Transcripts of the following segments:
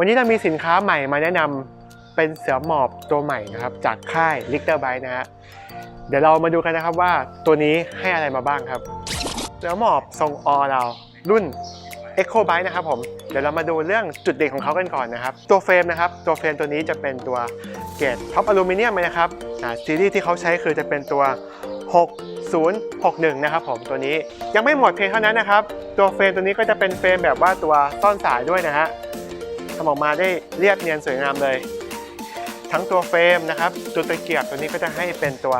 วันนี้เรามีสินค้าใหม่มาแนะนำเป็นเสือหมอบตัวใหม่นะครับ จากค่าย l i c t e r b i t e นะฮะเดี๋ยวเรามาดูกันนะครับว่าตัวนี้ให้อะไรมาบ้างครับ เสือหมอบทรงออเรารุ่น Echo Byte นะครับผมเดี๋ยวเรามาดูเรื่องจุดเด่นของเขากันก่อนนะครับ ตัวเฟรมนะครับ ตัวเฟรมตัวนี้จะเป็นตัวเกรดท็อปอลูมิเนียมนะครับซีรีส์ที่เขาใช้คือจะเป็นตัว 6061 นะครับผมตัวนี้ยังไม่หมดเพียงเท่านั้นนะครับ ตัวเฟรมตัวนี้ก็จะเป็นเฟรมแบบว่าตัวซ่อนสายด้วยนะฮะ ทำออกมาได้เรียบเนียนสวยงามเลย ทั้งตัวเฟรมนะครับตัวตะเกียบตัวนี้ก็จะให้เป็นตัว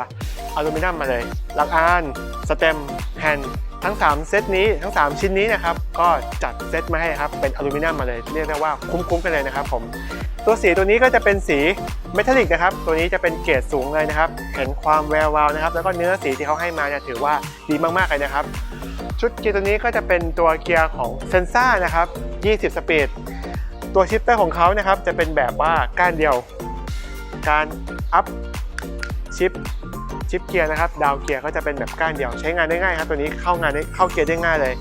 อลูมิเนียมมาเลยหลักอานสเต็มแฮนด์ทั้ง 3 เซตนี้ทั้ง 3 ชิ้นนี้นะครับก็จัดเซตมาให้ครับเป็นอลูมิเนียมมาเลยเรียกได้ว่าคุ้มๆกันเลยนะครับผมตัวสีตัวนี้ก็จะเป็นสีเมทัลลิกนะครับตัวนี้จะเป็นเกรดสูงเลยนะครับ เห็นความแวววาวนะครับแล้วก็เนื้อสีที่เขาให้มาเนี่ยถือว่าดีมากๆเลยนะครับ ชุดเกียร์ตัวนี้ก็จะเป็นตัวเกียร์ของเซนซ่านะครับ 20 สปีด ตัวชิปเตอร์ของเขานะครับจะเป็นแบบว่าก้านเดียว การอัพชิปชิปเกียร์นะครับดาวเกียร์ก็จะเป็นแบบก้านเดียว ใช้งานได้ง่ายครับ ตัวนี้เข้างานได้เข้าเกียร์ได้ง่ายเลย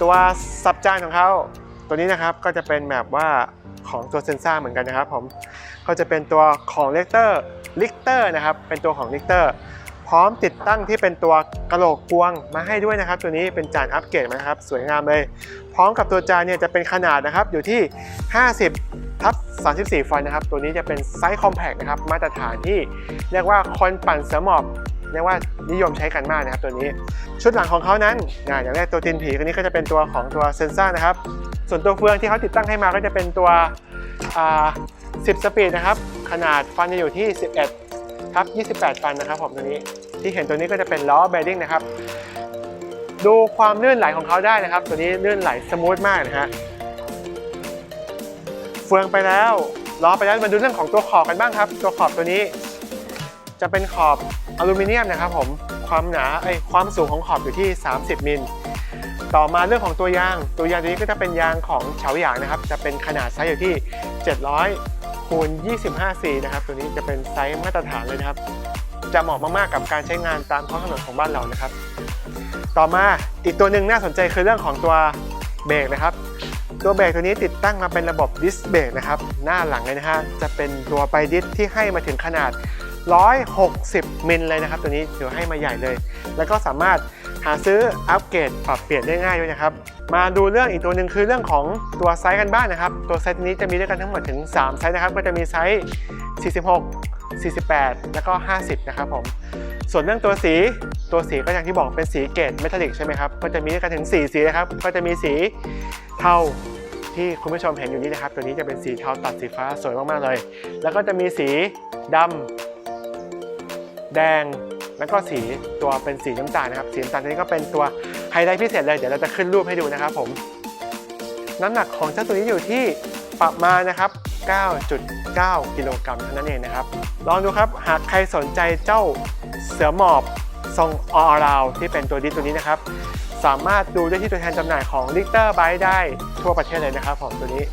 ตัวสับจานของเขาตัวนี้นะครับก็จะเป็นแบบว่าของตัวเซนซ่าเหมือนกันนะครับผมก็จะเป็นตัวของเลกเตอร์ลิกเตอร์นะครับเป็นตัวของลิกเตอร์ พร้อมติดตั้งที่เป็นตัวกระโหลกกวงมาให้ด้วยนะครับ ตัวนี้เป็นจานอัปเกรดนะครับ สวยงามเลย พร้อมกับตัวจานเนี่ยจะเป็นขนาดนะครับอยู่ที่ 50ทับ34ฟอนต์นะครับ ตัวนี้จะเป็นไซส์คอมแพคนะครับ มาตรฐานที่เรียกว่าคนปั่นเสือหมอบเรียกว่านิยมใช้กันมากนะครับตัวนี้ ชุดหลังของเขานั้นอ่าอย่างแรกตัวตีนผีคนนี้ก็จะเป็นตัวของตัวเซนเซ่านะครับ ส่วนตัวเฟืองที่เขาติดตั้งให้มาก็จะเป็นตัว 10 สปีดนะครับ ขนาดฟันจะอยู่ที่ 11 ทับ 28ฟันนะครับผมตัวนี้ที่เห็นตัวนี้ก็จะเป็นล้อเบดดิ้งนะครับ ดูความลื่นไหลของเขาได้นะครับ ตัวนี้ลื่นไหลสมูทมากนะฮะเฟืองไปแล้วล้อไปแล้วมาดูเรื่องของตัวขอบกันบ้างครับ ตัวขอบตัวนี้ จะเป็นขอบอลูมิเนียมนะครับ ผมความหนาไอความสูงของขอบอยู่ที่ 30 มิลต่อมาเรื่องของตัวยาง ตัวยางตัวนี้ก็จะเป็นยางของเฉาหยางนะครับ จะเป็นขนาดไซส์อยู่ที่700 คูณ 25 c นะครับ ตัวนี้จะเป็นไซส์มาตรฐานเลยนะครับ จะเหมาะมากๆกับการใช้งานตามท้องถนนของบ้านเรานะครับ ต่อมาอีกตัวหนึ่งน่าสนใจคือเรื่องของตัวเบรกนะครับ ตัวเบรกตัวนี้ติดตั้งมาเป็นระบบดิสเบรกนะครับ หน้าหลังเลยนะฮะจะเป็นตัวไปดิสที่ให้มาถึงขนาด 160 มิลเลยนะครับ ตัวนี้ถือให้มาใหญ่เลย แล้วก็สามารถ หาซื้ออัปเกรดปรับเปลี่ยนได้ง่ายด้วยนะครับ มาดูเรื่องอีกตัวหนึ่งคือเรื่องของตัวไซส์กันบ้างนะครับ ตัวไซส์นี้จะมีด้วยกันทั้งหมดถึง 3 ไซส์นะครับ ก็จะมีไซส์ 46 48 แล้วก็ 50 นะครับผม ส่วนเรื่องตัวสี ตัวสีก็อย่างที่บอกเป็นสีเกรดเมทัลลิกใช่ไหมครับ ก็จะมีด้วยกันถึง 4 สีนะครับ ก็จะมีสีเทาที่คุณผู้ชมเห็นอยู่นี้นะครับ ตัวนี้จะเป็นสีเทาตัดสีฟ้าสวยมากๆเลย แล้วก็จะมีสีดำแดง แล้วก็สีตัวเป็นสีน้ำตาลนะครับ สีน้ำตาลตัวนี้ก็เป็นตัวไฮไลท์พิเศษเลย เดี๋ยวเราจะขึ้นรูปให้ดูนะครับผมน้ำหนักของเจ้าตัวนี้อยู่ที่ประมาณนะครับ 9.9 กิโลกรัมเท่านั้นเองนะครับ ลองดูครับ หากใครสนใจเจ้าเสือหมอบทรงออราวที่เป็นตัวดิสตัวนี้นะครับ สามารถดูได้ที่ตัวแทนจำหน่ายของ l i กเตอร์ไบได้ทั่วประเทศเลยนะครับผมตัวนี้